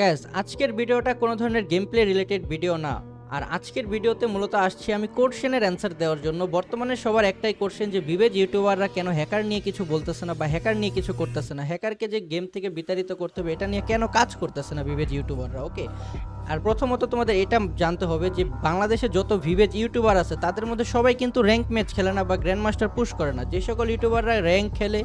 Gas আজকের ভিডিওটা কোনো ধরনের গেম প্লে রিলেটেড ভিডিও না। আর আজকের ভিডিওতে মূলত আসছি আমি কোশ্চেনের অ্যান্সার দেওয়ার জন্য। বর্তমানে সবার একটাই কোর্শন যে বিবেজ ইউটিউবাররা কেন হ্যাকার নিয়ে কিছু বলতেছে না বা হ্যাকার নিয়ে কিছু করতেছে না? হ্যাকারকে যে গেম থেকে বিতাড়িত করতে হবে, এটা নিয়ে কেন কাজ করতেছে না বিবেজ ইউটিউবাররা? ওকে আর প্রথমত তোমাদের এটা জানতে হবে যে, বাংলাদেশে যত ভিভেজ ইউটিউবার আছে, তাদের মধ্যে সবাই কিন্তু র্যাঙ্ক ম্যাচ খেলে না বা গ্র্যান্ড মাস্টার পুশ করে না। যে সকল ইউটিউবাররা র্যাঙ্ক খেলে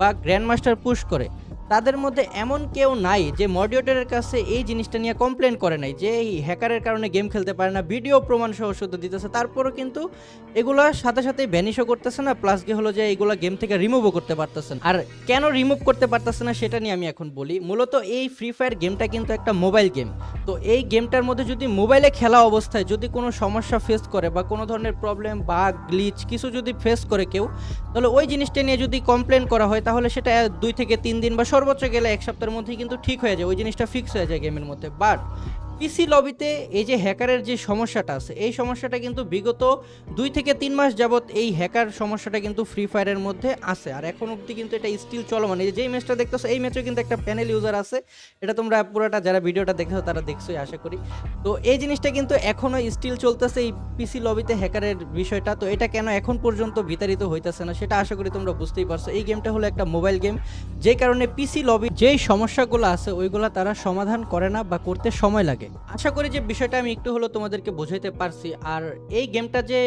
বা গ্র্যান্ড মাস্টার পুশ করে তাদের মধ্যে এমন কেউ নাই যে মডিউটারের কাছে এই জিনিসটা নিয়ে কমপ্লেন করে নাই, যে এই হ্যাকারের কারণে গেম খেলতে পারে না ভিডিও প্রমাণ সহ শুদ্ধ দিতেছে। তারপরও কিন্তু এগুলো সাথে সাথে ব্যানিশও করতেছে না প্লাস গিয়ে হলো যে এগুলো গেম থেকে রিমুভও করতে পারতেছে না। আর কেন রিমুভ করতে পারতেছে না সেটা নিয়ে আমি এখন বলি, মূলত এই ফ্রি ফায়ার গেমটা কিন্তু একটা মোবাইল গেম তো এই গেমটার মধ্যে যদি মোবাইলে খেলা অবস্থায় যদি কোনো সমস্যা ফেস করে বা কোনো ধরনের প্রবলেম বা গ্লিচ কিছু যদি ফেস করে কেউ, তাহলে ওই জিনিসটা নিয়ে যদি কমপ্লেন করা হয়, তাহলে সেটা দুই থেকে তিন দিন বা সর্বোচ্চ গেলে এক সপ্তাহের মধ্যেই কিন্তু ঠিক হয়ে যায়, ওই জিনিসটা ফিক্স হয়ে যায় গেমের মধ্যে। বাট পিসি লবিতে এই যে হ্যাকারের যে সমস্যাটা আছে, এই সমস্যাটা কিন্তু বিগত দুই থেকে তিন মাস যাবত এই হ্যাকার সমস্যাটা কিন্তু ফ্রি ফায়ারের মধ্যে আছে। আর এখন অবধি কিন্তু এটা স্টিল চলমান। এই যে যেই ম্যাচটা দেখতেছো, এই ম্যাচেও কিন্তু একটা প্যানেল ইউজার আছে। এটা তোমরা পুরোটা যারা ভিডিওটা দেখেছ, তারা দেখছোই, আশা করি। তো এই জিনিসটা কিন্তু এখনও স্টিল চলতেছে এই পিসি লবিতে হ্যাকারের বিষয়টা। তো এটা কেন এখন পর্যন্ত বিতাড়িত হইতেছে না, সেটা আশা করি তোমরা বুঝতেই পারছ। এই গেমটা হলো একটা মোবাইল গেম যে কারণে পিসি লবি যেই সমস্যাগুলো আছে, ওইগুলো তারা সমাধান করে না বা করতে সময় লাগে। আশা করি যে বিষয়টা আমি একটু হলো তোমাদেরকে বোঝাইতে পারছি। আর এই গেমটা যে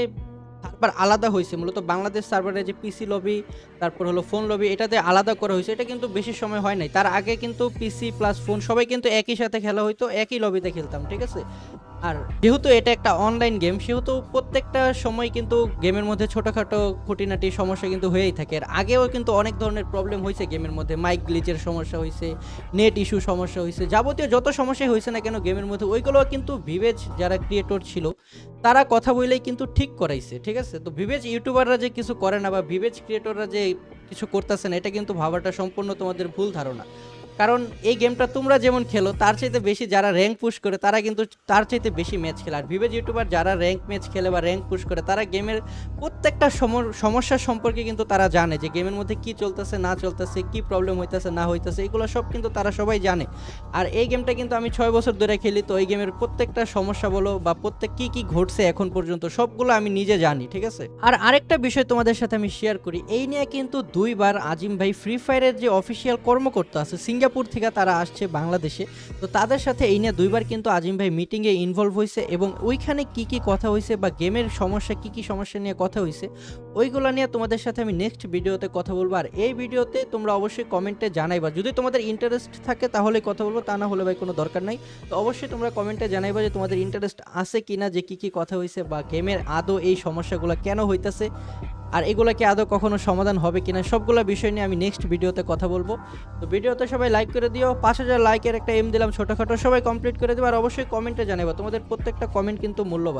সার্ভার আলাদা হয়েছে, মূলত বাংলাদেশ সার্ভারে যে পিসি লবি তারপর হলো ফোন লবি এটাতে আলাদা করা হয়েছে। এটা কিন্তু বেশি সময় হয় নাই। তার আগে কিন্তু পিসি প্লাস ফোন সবাই কিন্তু একই সাথে খেলা হইতো, একই লবিতে খেলতাম, ঠিক আছে? আর যেহেতু এটা একটা অনলাইন গেম সেহেতু প্রত্যেকটা সময় কিন্তু গেমের মধ্যে ছোটোখাটো খুঁটিনাটি সমস্যা কিন্তু হয়েই থাকে। আর আগেও কিন্তু অনেক ধরনের প্রবলেম হয়েছে গেমের মধ্যে। মাইক গ্লিচের সমস্যা হয়েছে নেট ইস্যু সমস্যা হয়েছে, যাবতীয় যত সমস্যা হয়েছে না কেন গেমের মধ্যে ওইগুলো কিন্তু ভিভেজ যারা ক্রিয়েটর ছিল, তারা কথা বলেই কিন্তু ঠিক করাইছে, ঠিক আছে? তো ভিভেজ ইউটিউবাররা যে কিছু করে না বা ভিভেজ ক্রিয়েটররা যে কিছু করতেছে না, এটা কিন্তু ভাবাটা সম্পূর্ণ তোমাদের ভুল ধারণা। কারণ এই গেমটা তোমরা যেমন খেলো, তার চাইতে বেশি যারা র্যাঙ্ক পুশ করে, তারা কিন্তু তার চাইতে বেশি ম্যাচ খেলে। আর ভিভেজ ইউটিউবার যারা র্যাঙ্ক ম্যাচ খেলে বা র্যাঙ্ক পুশ করে, তারা গেমের প্রত্যেকটা সমস্যা সম্পর্কে কিন্তু তারা জানে যে গেমের মধ্যে কি চলতেছে, না চলতেছে, কি প্রবলেম হইতেছে, না হইতেছে, এগুলো সব কিন্তু তারা সবাই জানে। আর এই গেমটা কিন্তু আমি ছয় বছর ধরে খেলি, তো এই গেমের প্রত্যেকটা সমস্যা বলো বা প্রত্যেক কি কি ঘটছে এখন পর্যন্ত, সবগুলো আমি নিজে জানি, ঠিক আছে? আর আরেকটা বিষয় তোমাদের সাথে আমি শেয়ার করি, এই নিয়ে কিন্তু দুইবার আজিম ভাই ফ্রি ফায়ারের যে অফিসিয়াল কর্মকর্তা আছে, সিঙ্গাপুর থেকে তারা আসছে বাংলাদেশে, তো তাদের সাথে এই নিয়ে দুইবার কিন্তু আজিম ভাই মিটিংয়ে ইনভলভ হয়েছে এবং ওইখানে কি কি কথা হয়েছে বা গেমের সমস্যা, কি কি সমস্যা নিয়ে কথা হয়েছে ওইগুলো নিয়ে তোমাদের সাথে আমি নেক্সট ভিডিওতে কথা বলব। আর এই ভিডিওতে তোমরা অবশ্যই কমেন্টে জানাইবা। যদি তোমাদের ইন্টারেস্ট থাকে তাহলে কথা বলব, তা না হলে ভাই কোনো দরকার নাই। তো অবশ্যই তোমরা কমেন্টে জানাইবা যে তোমাদের ইন্টারেস্ট আছে কিনা, যে কি কি কথা হয়েছে বা গেমের আদৌ এই সমস্যাগুলো কেন হইতেছে, আর এগুলো কি আদৌ কখনো সমাধান হবে কিনা, সবগুলো বিষয় নিয়ে আমি নেক্সট ভিডিওতে কথা বলব। তো ভিডিওতে সবাই লাইক করে দিও, পাঁচ হাজার লাইকের একটা এম দিলাম ছোটোখাটো, সবাই কমপ্লিট করে দেবো আর অবশ্যই কমেন্টে জানাব তোমাদের প্রত্যেকটা কমেন্ট কিন্তু মূল্যবান।